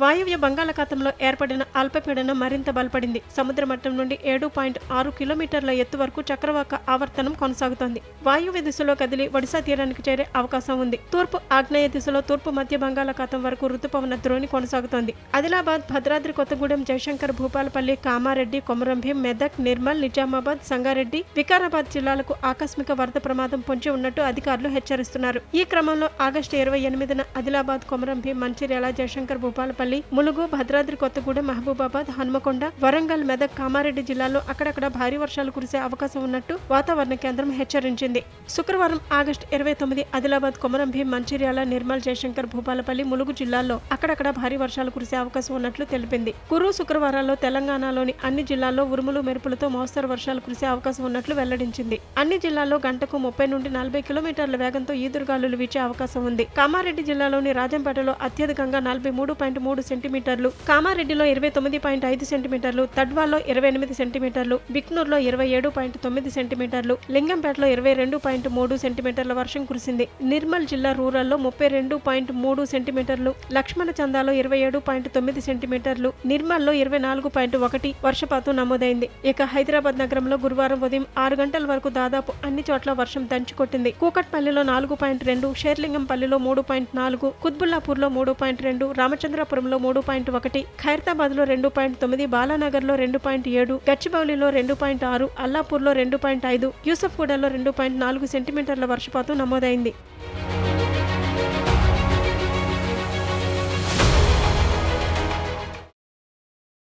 వాయువ్య బంగాళాఖాతంలో ఏర్పడిన అల్పపీడనం మరింత బలపడింది. సముద్ర మట్టం నుండి ఏడు పాయింట్ ఆరు కిలోమీటర్ల ఎత్తు వరకు చక్రవాక ఆవర్తనం కొనసాగుతోంది. వాయువ్య దిశలో కదిలి ఒడిశా తీరానికి చేరే అవకాశం ఉంది. తూర్పు ఆగ్నేయ దిశలో తూర్పు మధ్య బంగాళాఖాతం వరకు రుతుపవన ద్రోణి కొనసాగుతోంది. ఆదిలాబాద్ భద్రాద్రి కొత్తగూడెం జయశంకర్ భూపాలపల్లి కామారెడ్డి కొమరంభీం మెదక్ నిర్మల్ నిజామాబాద్ సంగారెడ్డి వికారాబాద్ జిల్లాలకు ఆకస్మిక వరద ప్రమాదం పొంచి ఉన్నట్టు అధికారులు హెచ్చరిస్తున్నారు. ఈ క్రమంలో ఆగస్టు ఇరవై ఎనిమిదిన ఆదిలాబాద్ కొమరంభీం మంచిర్యాల జయశంకర్ భూపాలపల్లి ములుగు భద్రాద్రి కొత్తగూడెం మహబూబాబాద్ హనుమకొండ వరంగల్ మెదక్ కామారెడ్డి జిల్లాల్లో అక్కడక్కడ భారీ వర్షాలు కురిసే అవకాశం ఉన్నట్టు వాతావరణ కేంద్రం హెచ్చరించింది. శుక్రవారం ఆగస్టు ఇరవై తొమ్మిది ఆదిలాబాద్ కొమరంభీం మంచిర్యాల నిర్మల్ జయశంకర్ భూపాలపల్లి ములుగు జిల్లాల్లో అక్కడక్కడ భారీ వర్షాలు కురిసే అవకాశం ఉన్నట్లు తెలిపింది. గురు శుక్రవారాల్లో తెలంగాణలోని అన్ని జిల్లాల్లో ఉరుములు మెరుపులతో మోస్తరు వర్షాలు కురిసే అవకాశం ఉన్నట్లు వెల్లడించింది. అన్ని జిల్లాల్లో గంటకు ముప్పై నుండి నలభై కిలోమీటర్ల వేగంతో ఈదురుగాలులు వీచే అవకాశం ఉంది. కామారెడ్డి జిల్లాలోని రాజంపేటలో అత్యధికంగా నలభై మూడు పాయింట్ మూడు సెంటీమీటర్లు కామారెడ్డిలో ఇరవై తొమ్మిది పాయింట్ ఐదు సెంటీమీటర్లు తడ్వాల్లో ఇరవై ఎనిమిది సెంటీమీటర్లు బిక్నూర్లో ఇరవై ఏడు పాయింట్ తొమ్మిది సెంటీమీటర్లు లింగంపేటలో ఇరవై రెండు పాయింట్ మూడు సెంటీమీటర్ల వర్షం కురిసింది. నిర్మల్ జిల్లా రూరల్లో ముప్పై రెండు పాయింట్ మూడు సెంటీమీటర్లు లక్ష్మణ చందాలో ఇరవై ఏడు పాయింట్ తొమ్మిది సెంటీమీటర్లు నిర్మల్లో ఇరవై నాలుగు పాయింట్ ఒకటి వర్షపాతం నమోదైంది. ఇక హైదరాబాద్ నగరంలో గురువారం ఉదయం ఆరు గంటల వరకు దాదాపు అన్ని చోట్ల వర్షం దంచుకొట్టింది. కూకట్పల్లిలో నాలుగు పాయింట్ రెండు షేర్లింగంపల్లిలో మూడు పాయింట్ నాలుగు కుత్బుల్లాపూర్లో మూడు పాయింట్ రెండు రామచంద్రపురంలో మూడు పాయింట్ ఒకటి ఖైరతాబాద్లో రెండు పాయింట్ తొమ్మిది బాలానగర్లో రెండు పాయింట్ ఏడు గచ్చిబౌలిలో రెండు పాయింట్ ఆరు అల్లాపూర్లో రెండు పాయింట్ ఐదు యూసఫ్గూడలో రెండు పాయింట్ నాలుగు సెంటీమీటర్ల వర్షపాతం నమోదైంది.